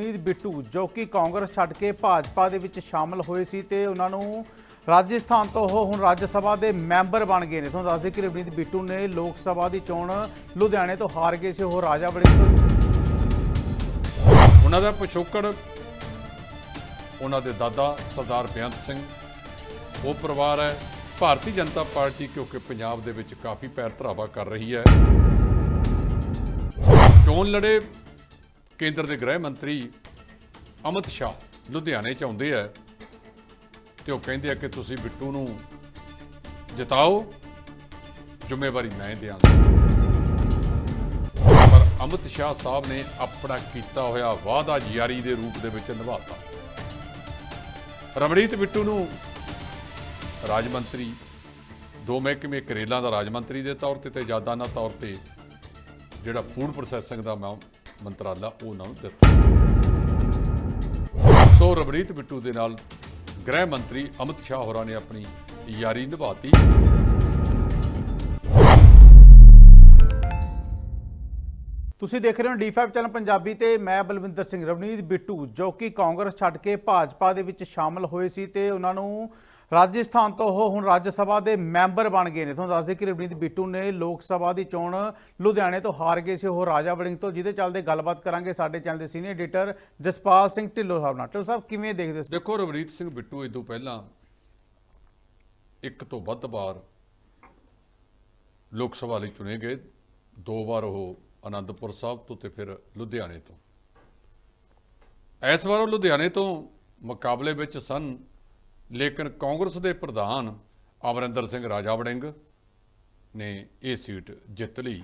ਰਵਨੀਤ ਬਿੱਟੂ, ਜੋ ਕਿ ਕਾਂਗਰਸ ਛੱਡ ਕੇ ਭਾਜਪਾ ਦੇ ਵਿੱਚ ਸ਼ਾਮਲ ਹੋਏ ਸੀ ਤੇ ਉਹਨਾਂ ਨੂੰ ਰਾਜਸਥਾਨ ਤੋਂ ਉਹ ਹੁਣ ਰਾਜ ਸਭਾ ਦੇ ਮੈਂਬਰ ਬਣ ਗਏ ਨੇ। ਤੁਹਾਨੂੰ ਦੱਸ ਦਈਏ ਕਿ ਰਵਨੀਤ ਬਿੱਟੂ ਨੇ ਲੋਕ ਸਭਾ ਦੀ ਚੋਣ ਲੁਧਿਆਣੇ ਤੋਂ ਹਾਰ ਗਏ ਸੀ, ਉਹ ਰਾਜਾ ਬੜੇ ਉਹਨਾਂ ਦਾ ਪਿਛੋਕੜ, ਉਹਨਾਂ ਦੇ ਦਾਦਾ ਸਰਦਾਰ ਬੇਅੰਤ ਸਿੰਘ, ਉਹ ਪਰਿਵਾਰ ਹੈ। ਭਾਰਤੀ ਜਨਤਾ ਪਾਰਟੀ ਕਿਉਂਕਿ ਪੰਜਾਬ ਦੇ ਵਿੱਚ ਕਾਫੀ ਪੈਰ ਧਰਾਵਾ ਕਰ ਰਹੀ ਹੈ। ਚੋਣ ਲੜੇ ਕੇਂਦਰ ਦੇ ਗ੍ਰਹਿ ਮੰਤਰੀ ਅਮਿਤ ਸ਼ਾਹ ਲੁਧਿਆਣੇ ਚ ਆਉਂਦੇ ਆ ਤੇ ਉਹ ਕਹਿੰਦੇ ਆ ਕਿ ਤੁਸੀਂ ਬਿੱਟੂ ਨੂੰ ਜਿਤਾਓ, ਜ਼ਿੰਮੇਵਾਰੀ ਮੈਂ ਦਿਆਂਗਾ। ਪਰ ਅਮਿਤ ਸ਼ਾਹ ਸਾਹਿਬ ਨੇ ਆਪਣਾ ਕੀਤਾ ਹੋਇਆ ਵਾਅਦਾ ਯਾਰੀ ਦੇ ਰੂਪ ਦੇ ਵਿੱਚ ਨਿਭਾਤਾ। ਰਮਣੀਤ ਬਿੱਟੂ ਨੂੰ ਰਾਜ ਮੰਤਰੀ ਦੋ ਮਹਿਕਮੇ ਕਰੇਲਾਂ ਦਾ ਰਾਜ ਮੰਤਰੀ ਦੇ ਤੌਰ ਤੇ ਤੇ ਜਾਦਾਨਾ ਤੌਰ ਤੇ ਜਿਹੜਾ ਫੂਡ ਪ੍ਰੋਸੈਸਿੰਗ ਦਾ ਮੈਂ ਮੰਤਰਾਲਾ ਉਹਨਾਂ ਨੂੰ ਦਿੱਤਾ। ਸੋ ਰਮਣੀਤ ਬਿੱਟੂ ਦੇ ਨਾਲ ਗ੍ਰਹਿ ਮੰਤਰੀ ਅਮਿਤ ਸ਼ਾਹ ਹੋਰਾਂ ਨੇ ਆਪਣੀ ਯਾਰੀ ਨਿਭਾਤੀ। ਤੁਸੀਂ ਦੇਖ ਰਹੇ ਹੋ ਡੀ5 ਚੈਨਲ ਪੰਜਾਬੀ ਤੇ ਮੈਂ ਬਲਵਿੰਦਰ ਸਿੰਘ ਰਵਨੀਤ ਬਿੱਟੂ, ਜੋ ਕਿ ਕਾਂਗਰਸ ਛੱਡ ਕੇ ਭਾਜਪਾ ਦੇ ਵਿੱਚ ਸ਼ਾਮਲ ਹੋਏ ਸੀ ਤੇ ਉਹਨਾਂ ਨੂੰ ਰਾਜਸਥਾਨ ਤੋਂ ਉਹ ਹੁਣ ਰਾਜ ਸਭਾ ਦੇ ਮੈਂਬਰ ਬਣ ਗਏ ਨੇ। ਤੁਹਾਨੂੰ ਦੱਸਦੇ ਕਿ ਰਵਨੀਤ ਬਿੱਟੂ ਨੇ ਲੋਕ ਸਭਾ ਦੀ ਚੋਣ ਲੁਧਿਆਣੇ ਤੋਂ ਹਾਰ ਗਏ ਸੀ। ਉਹ ਰਾਜਾ ਵੜਿੰਗ ਤੋਂ ਜਿਹਦੇ ਚੱਲਦੇ ਗੱਲਬਾਤ ਕਰਾਂਗੇ ਸਾਡੇ ਚੈਨਲ ਦੇ ਸੀਨੀਅਰ ਐਡੀਟਰ ਜਸਪਾਲ ਸਿੰਘ ਢਿੱਲੋਂ ਸਾਹਿਬ ਨਾਲ। ਢਿੱਲੋਂ ਸਾਹਿਬ, ਕਿਵੇਂ ਦੇਖਦੇ ਹੋ ਦੇਖੋ, ਰਵਨੀਤ ਸਿੰਘ ਬਿੱਟੂ ਇਹ ਤੋਂ ਪਹਿਲਾਂ ਇੱਕ ਤੋਂ ਵੱਧ ਵਾਰ ਲੋਕ ਸਭਾ ਲਈ ਚੁਣੇ ਗਏ। ਦੋ ਵਾਰ ਉਹ ਆਨੰਦਪੁਰ ਸਾਹਿਬ ਤੋਂ ਤੇ ਫਿਰ ਲੁਧਿਆਣੇ ਤੋਂ। ਇਸ ਵਾਰ ਉਹ ਲੁਧਿਆਣੇ ਤੋਂ ਮੁਕਾਬਲੇ ਵਿੱਚ ਸਨ। ਲੇਕਿਨ ਕਾਂਗਰਸ ਦੇ ਪ੍ਰਧਾਨ ਅਮਰਿੰਦਰ ਸਿੰਘ ਰਾਜਾ ਵੜਿੰਗ ਨੇ ਇਹ ਸੀਟ ਜਿੱਤ ਲਈ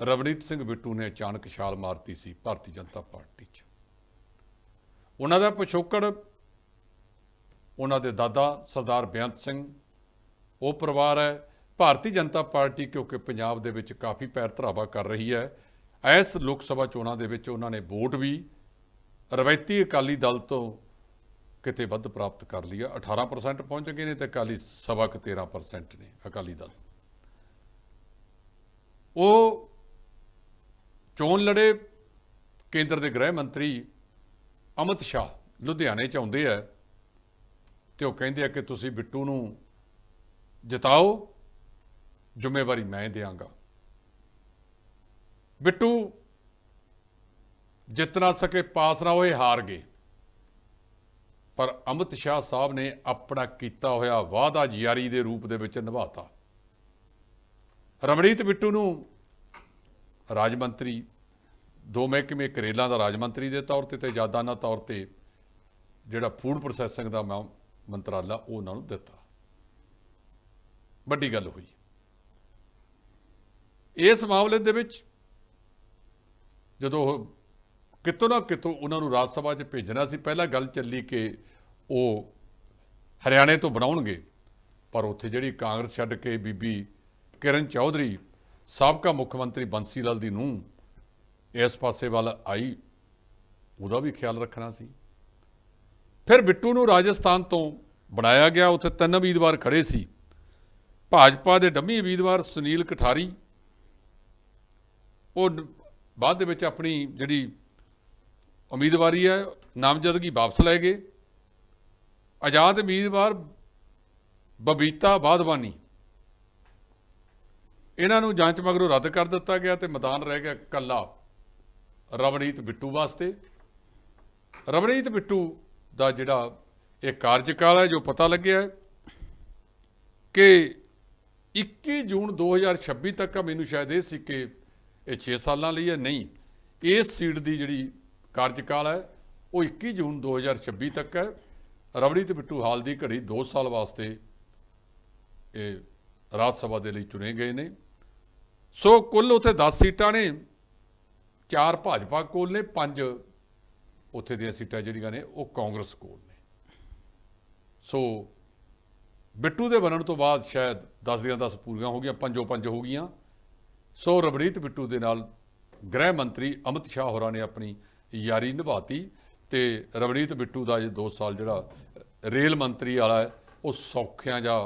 ਰਵਨੀਤ ਸਿੰਘ ਬਿੱਟੂ ਨੇ ਅਚਾਨਕ ਛਾਲ ਮਾਰਤੀ ਸੀ ਭਾਰਤੀ ਜਨਤਾ ਪਾਰਟੀ 'ਚ। ਉਹਨਾਂ ਦਾ ਪਿਛੋਕੜ, ਉਹਨਾਂ ਦੇ ਦਾਦਾ ਸਰਦਾਰ ਬੇਅੰਤ ਸਿੰਘ, ਉਹ ਪਰਿਵਾਰ ਹੈ। ਭਾਰਤੀ ਜਨਤਾ ਪਾਰਟੀ ਕਿਉਂਕਿ ਪੰਜਾਬ ਦੇ ਵਿੱਚ ਕਾਫੀ ਪੈਰ ਧਰਾਵਾ ਕਰ ਰਹੀ ਹੈ, ਇਸ ਲੋਕ ਸਭਾ ਚੋਣਾਂ ਦੇ ਵਿੱਚ ਉਹਨਾਂ ਨੇ ਵੋਟ ਵੀ ਰਵਾਇਤੀ ਅਕਾਲੀ ਦਲ ਤੋਂ ਕਿਤੇ ਵੱਧ ਪ੍ਰਾਪਤ ਕਰ ਲਈ ਹੈ 18% ਪਹੁੰਚ ਗਏ ਨੇ ਤੇ ਅਕਾਲੀ ਸਭਾ ਕੁ 13% ਨੇ ਅਕਾਲੀ ਦਲ। ਉਹ ਚੋਣ ਲੜੇ ਕੇਂਦਰ ਦੇ ਗ੍ਰਹਿ ਮੰਤਰੀ ਅਮਿਤ ਸ਼ਾਹ ਲੁਧਿਆਣੇ ਚ ਆਉਂਦੇ ਆ ਤੇ ਉਹ ਕਹਿੰਦੇ ਆ ਕਿ ਤੁਸੀਂ ਬਿੱਟੂ ਨੂੰ ਜਿਤਾਓ, ਜ਼ਿੰਮੇਵਾਰੀ ਮੈਂ ਦਿਆਂਗਾ। ਬਿੱਟੂ ਜਿੱਤ ਨਾ ਸਕੇ, ਪਾਸ ਨਾ ਹੋਏ, ਹਾਰ ਗਏ। ਪਰ ਅਮਿਤ ਸ਼ਾਹ ਸਾਹਿਬ ਨੇ ਆਪਣਾ ਕੀਤਾ ਹੋਇਆ ਵਾਅਦਾ ਯਾਰੀ ਦੇ ਰੂਪ ਦੇ ਵਿੱਚ ਨਿਭਾਤਾ। ਰਮਣੀਤ ਬਿੱਟੂ ਨੂੰ ਰਾਜ ਮੰਤਰੀ ਦੋ ਮਹਿਕਮੇ ਕਰੇਲਾਂ ਦਾ ਰਾਜ ਮੰਤਰੀ ਦੇ ਤੌਰ ਤੇ ਤੇ ਜਾਦਾਨਾ ਤੌਰ ਤੇ ਜਿਹੜਾ ਫੂਡ ਪ੍ਰੋਸੈਸਿੰਗ ਦਾ ਮੈਂ ਮੰਤਰਾਲਾ ਉਹ ਉਹਨਾਂ ਨੂੰ ਦਿੱਤਾ। ਵੱਡੀ ਗੱਲ ਹੋਈ। ਇਸ ਮਾਮਲੇ ਦੇ ਵਿੱਚ ਜਦੋਂ ਉਹ ਕਿਤੋਂ ਨਾ ਕਿਤੋਂ ਉਹਨਾਂ ਨੂੰ ਰਾਜ ਸਭਾ 'ਚ ਭੇਜਣਾ ਸੀ। ਪਹਿਲਾਂ ਗੱਲ ਚੱਲੀ ਕਿ ਉਹ ਹਰਿਆਣੇ ਤੋਂ ਬਣਾਉਣਗੇ, ਪਰ ਉੱਥੇ ਜਿਹੜੀ ਕਾਂਗਰਸ ਛੱਡ ਕੇ ਬੀਬੀ ਕਿਰਨ ਚੌਧਰੀ, ਸਾਬਕਾ ਮੁੱਖ ਮੰਤਰੀ ਬੰਸੀ ਲਾਲ ਦੀ ਨੂੰ ਇਸ ਪਾਸੇ ਵੱਲ ਆਈ, ਉਹਦਾ ਵੀ ਖਿਆਲ ਰੱਖਣਾ ਸੀ। ਫਿਰ ਬਿੱਟੂ ਨੂੰ ਰਾਜਸਥਾਨ ਤੋਂ ਬਣਾਇਆ ਗਿਆ। ਉੱਥੇ ਤਿੰਨ ਉਮੀਦਵਾਰ ਖੜੇ ਸੀ। ਭਾਜਪਾ ਦੇ ਡੰਮੀ ਉਮੀਦਵਾਰ ਸੁਨੀਲ ਕਠਾਰੀ, ਉਹ ਬਾਅਦ ਦੇ ਵਿੱਚ ਆਪਣੀ ਜਿਹੜੀ ਉਮੀਦਵਾਰੀ ਹੈ, ਨਾਮਜ਼ਦਗੀ ਵਾਪਸ ਲੈ ਗਏ। ਆਜ਼ਾਦ ਉਮੀਦਵਾਰ ਬਬੀਤਾ ਬਾਦਵਾਨੀ। ਇਹਨਾਂ ਨੂੰ ਜਾਂਚ ਮਗਰੋਂ ਰੱਦ ਕਰ ਦਿੱਤਾ ਗਿਆ ਤੇ ਮੈਦਾਨ ਰਹਿ ਗਿਆ ਕੱਲਾ ਰਵਨੀਤ ਬਿੱਟੂ ਵਾਸਤੇ। ਰਵਨੀਤ ਬਿੱਟੂ ਦਾ ਜਿਹੜਾ ਇਹ ਕਾਰਜਕਾਲ ਹੈ, ਜੋ ਪਤਾ ਲੱਗਿਆ ਕਿ 21 ਜੂਨ 2026 ਤੱਕ ਮੈਨੂੰ ਸ਼ਾਇਦ ਇਹ ਸੀ ਕਿ ਇਹ 6 ਸਾਲਾਂ ਲਈ ਹੈ, ਨਹੀਂ, ਇਸ ਸੀਟ ਦੀ ਜਿਹੜੀ ਕਾਰਜਕਾਲ ਹੈ। ਉਹ 21 ਜੂਨ 2026 ਤੱਕ ਹੈ। ਰਵਨੀਤ ਬਿੱਟੂ ਹਾਲ ਦੀ ਘੜੀ 2 ਸਾਲ ਵਾਸਤੇ ਇਹ ਰਾਜ ਸਭਾ ਦੇ ਲਈ ਚੁਣੇ ਗਏ ਨੇ। ਸੋ ਕੁੱਲ ਉੱਥੇ 10 ਸੀਟਾਂ ਨੇ। ਚਾਰ ਭਾਜਪਾ ਕੋਲ ਨੇ, ਪੰਜ ਉੱਥੇ ਦੀਆਂ ਸੀਟਾਂ ਜਿਹੜੀਆਂ ਨੇ, ਉਹ ਕਾਂਗਰਸ ਕੋਲ ਨੇ। ਸੋ ਬਿੱਟੂ ਦੇ ਬਣਨ ਤੋਂ ਬਾਅਦ ਸ਼ਾਇਦ 10 ਦੀਆਂ 10 ਪੂਰੀਆਂ ਹੋ ਗਈਆਂ, ਪੰਜੋ ਪੰਜ ਹੋ ਗਈਆਂ। ਸੋ ਰਵਨੀਤ ਬਿੱਟੂ ਦੇ ਨਾਲ ਗ੍ਰਹਿ ਮੰਤਰੀ ਅਮਿਤ ਸ਼ਾਹ ਹੋਰਾਂ ਨੇ ਆਪਣੀ ਯਾਰੀ ਨਿਭਾਤੀ ਤੇ ਰਵਨੀਤ ਬਿੱਟੂ ਦਾ ਇਹ 2 ਸਾਲ ਜਿਹੜਾ ਰੇਲ ਮੰਤਰੀ ਵਾਲਾ ਉਹ ਸੌਖਿਆਂ ਜਾ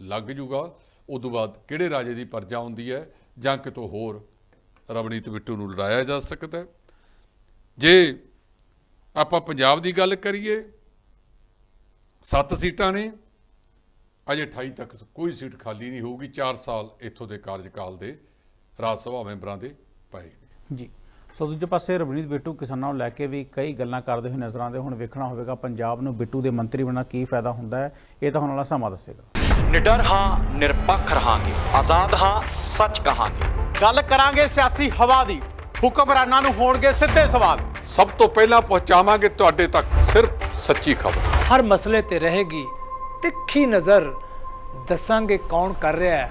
ਲੱਗ ਜੂਗਾ। ਉਦੋਂ ਬਾਅਦ ਕਿਹੜੇ ਰਾਜੇ ਦੀ ਪਰਜਾ ਹੁੰਦੀ ਹੈ ਜਾਂ ਕਿਤੋਂ ਹੋਰ ਰਵਨੀਤ ਬਿੱਟੂ ਨੂੰ ਲੜਾਇਆ ਜਾ ਸਕਦਾ ਜੇ ਆਪਾਂ ਪੰਜਾਬ ਦੀ ਗੱਲ ਕਰੀਏ, ਸੱਤ ਸੀਟਾਂ ਨੇ, ਅਜੇ 28 ਤੱਕ ਕੋਈ ਸੀਟ ਖਾਲੀ ਨਹੀਂ ਹੋਊਗੀ 4 ਸਾਲ ਇੱਥੋਂ ਦੇ ਕਾਰਜਕਾਲ ਦੇ ਰਾਜ ਸਭਾ ਮੈਂਬਰਾਂ ਦੇ ਪਏ ਨੇ। ਜੀ। ਸੋ ਦੂਜੇ ਪਾਸੇ ਰਵਨੀਤ ਬਿੱਟੂ ਕਿਸਾਨਾਂ ਨੂੰ ਲੈ ਕੇ ਵੀ ਕਈ ਗੱਲਾਂ ਕਰਦੇ ਹੋਏ ਨਜ਼ਰ ਆਉਂਦੇ ਹੁਣ ਵੇਖਣਾ ਹੋਵੇਗਾ ਪੰਜਾਬ ਨੂੰ ਬਿੱਟੂ ਦੇ ਮੰਤਰੀ ਬਣਨਾ ਕੀ ਫਾਇਦਾ ਹੁੰਦਾ ਹੈ ਇਹ ਤਾਂ ਹੁਣ ਵਾਲਾ ਸਮਾਂ ਦੱਸੇਗਾ। ਨਿਡਰ ਹਾਂ ਨਿਰਪੱਖ ਰਹਾਂਗੇ ਆਜ਼ਾਦ ਹਾਂ ਸੱਚ ਕਹਾਂਗੇ। ਗੱਲ ਕਰਾਂਗੇ ਸਿਆਸੀ ਹਵਾ ਦੀ ਹੁਕਮਰਾਨਾਂ ਨੂੰ ਹੋਣਗੇ ਸਿੱਧੇ ਸਵਾਲ। ਸਭ ਤੋਂ ਪਹਿਲਾਂ ਪਹੁੰਚਾਵਾਂਗੇ ਤੁਹਾਡੇ ਤੱਕ ਸਿਰਫ ਸੱਚੀ ਖਬਰ। ਹਰ ਮਸਲੇ ਤੇ ਰਹੇਗੀ ਤਿੱਖੀ ਨਜ਼ਰ ਦੱਸਾਂਗੇ ਕੌਣ ਕਰ ਰਿਹਾ ਹੈ।